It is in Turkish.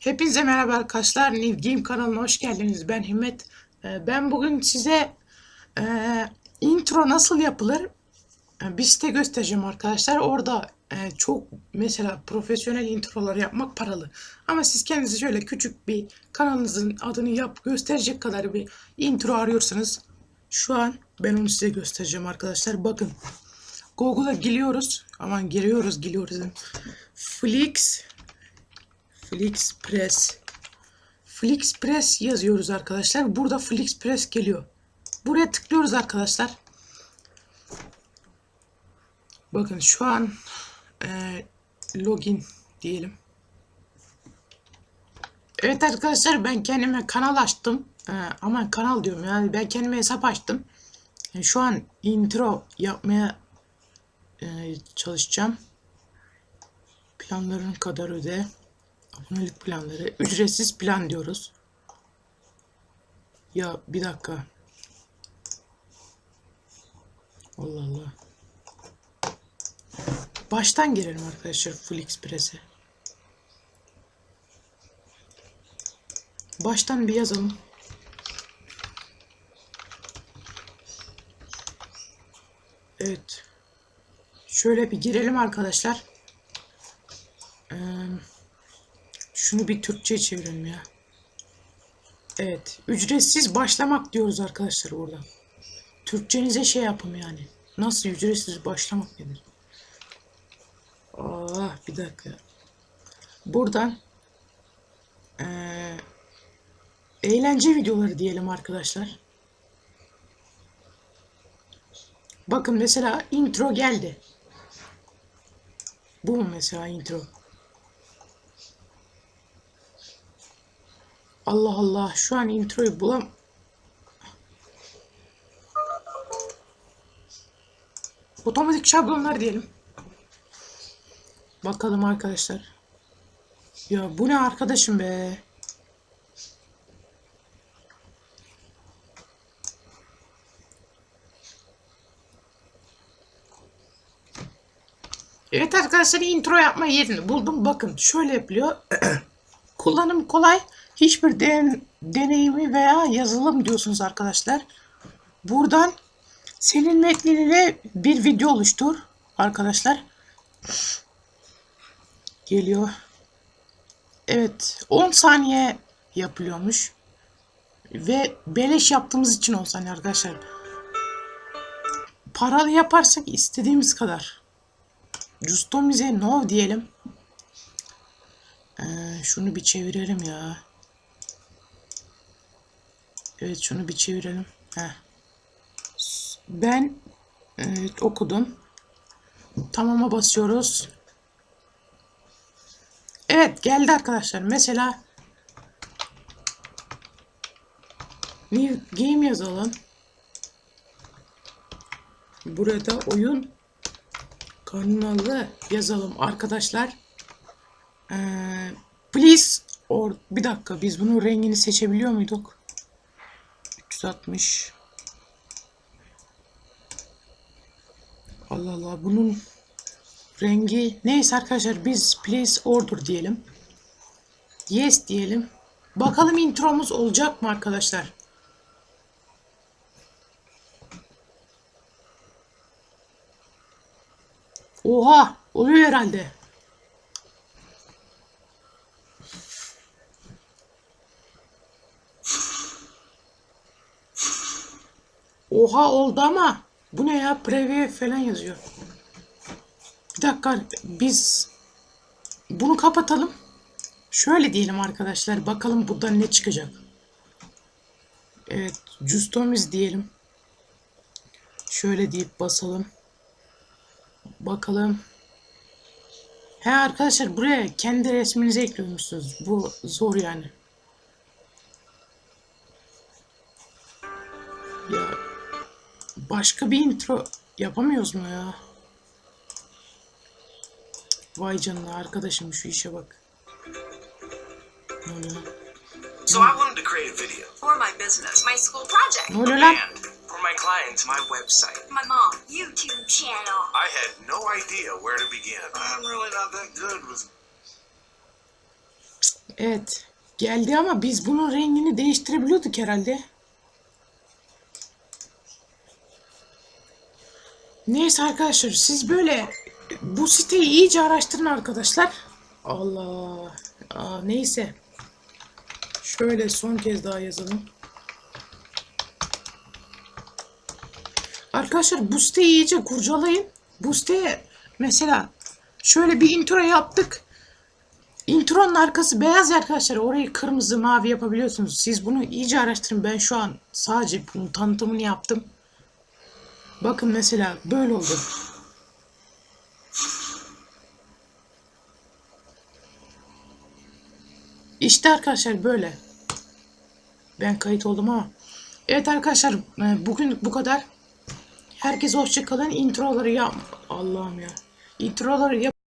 Hepinize merhaba arkadaşlar. New kanalına hoş geldiniz. Ben Himmet. Ee, Ben bugün size e, intro nasıl yapılır e, bir site göstereceğim arkadaşlar. Orada e, çok mesela profesyonel introlar yapmak paralı. Ama siz kendinize şöyle küçük bir kanalınızın adını yap gösterecek kadar bir intro arıyorsanız şu an ben onu size göstereceğim arkadaşlar. Bakın Google'a giriyoruz. Aman giriyoruz, giriyoruz. Flix FlixPress. FlixPress yazıyoruz arkadaşlar. Burada FlixPress geliyor. Buraya tıklıyoruz arkadaşlar. Bakın şu an e, login diyelim. Evet arkadaşlar ben kendime kanal açtım. E, aman kanal diyorum yani ben kendime hesap açtım. E, şu an intro yapmaya e, çalışacağım. Planların kadar öde. Abonelik planları. Ücretsiz plan diyoruz. Ya bir dakika. Allah Allah. Baştan girelim arkadaşlar Full Express'e. Baştan bir yazalım. Evet. Şöyle bir girelim arkadaşlar. Eee şunu bir Türkçe çevirelim ya. Evet. Ücretsiz başlamak diyoruz arkadaşlar burada. Türkçenize şey yapın yani. Nasıl ücretsiz başlamak nedir? Ah bir dakika. Buradan eee, eğlence videoları diyelim arkadaşlar. Bakın mesela intro geldi. Bu mesela intro? Allah Allah şu an introyu bulam. Otomatik şablonlar diyelim. Bakalım arkadaşlar. Ya bu ne arkadaşım be? Evet arkadaşlar intro yapma yerini buldum. Bakın şöyle yapılıyor. Kullanım kolay. Hiçbir den deneyimi veya yazılım diyorsunuz arkadaşlar. Buradan senin metniyle bir video oluştur arkadaşlar. Geliyor. Evet 10 saniye yapılıyormuş. Ve beleş yaptığımız için 10 saniye arkadaşlar. Paralı yaparsak istediğimiz kadar. Customize no diyelim. Ee, şunu bir çevirelim ya. Evet şunu bir çevirelim. Heh. Ben evet, okudum. Tamama basıyoruz. Evet geldi arkadaşlar. Mesela New Game yazalım. Burada oyun kanalı yazalım arkadaşlar. Ee, please or bir dakika biz bunun rengini seçebiliyor muyduk? 360 Allah Allah bunun rengi neyse arkadaşlar biz place order diyelim. Yes diyelim. Bakalım intromuz olacak mı arkadaşlar? Oha oluyor herhalde. Oha oldu ama bu ne ya preview falan yazıyor. Bir dakika biz bunu kapatalım. Şöyle diyelim arkadaşlar bakalım buradan ne çıkacak. Evet customiz diyelim. Şöyle deyip basalım. Bakalım. He arkadaşlar buraya kendi resminizi ekliyormuşsunuz. Bu zor yani. Ya başka bir intro yapamıyoruz mu ya? Vay canına arkadaşım şu işe bak. Ne oluyor? So I wanted to create a video. For my business, my school project, Ne oluyor lan? For my clients, my website. my mom, YouTube channel. I had no idea where to begin. I'm really not that good with Evet. Geldi ama biz bunun rengini değiştirebiliyorduk herhalde. Neyse arkadaşlar siz böyle bu siteyi iyice araştırın arkadaşlar. Allah. Aa, neyse. Şöyle son kez daha yazalım. Arkadaşlar bu siteyi iyice kurcalayın. Bu siteye mesela şöyle bir intro yaptık. Intronun arkası beyaz ya arkadaşlar. Orayı kırmızı mavi yapabiliyorsunuz. Siz bunu iyice araştırın. Ben şu an sadece bunun tanıtımını yaptım. Bakın mesela böyle oldu. İşte arkadaşlar böyle. Ben kayıt oldum ama. Evet arkadaşlar e, bugün bu kadar. Herkese hoşçakalın. Introları yap. Allah'ım ya. Introları yap.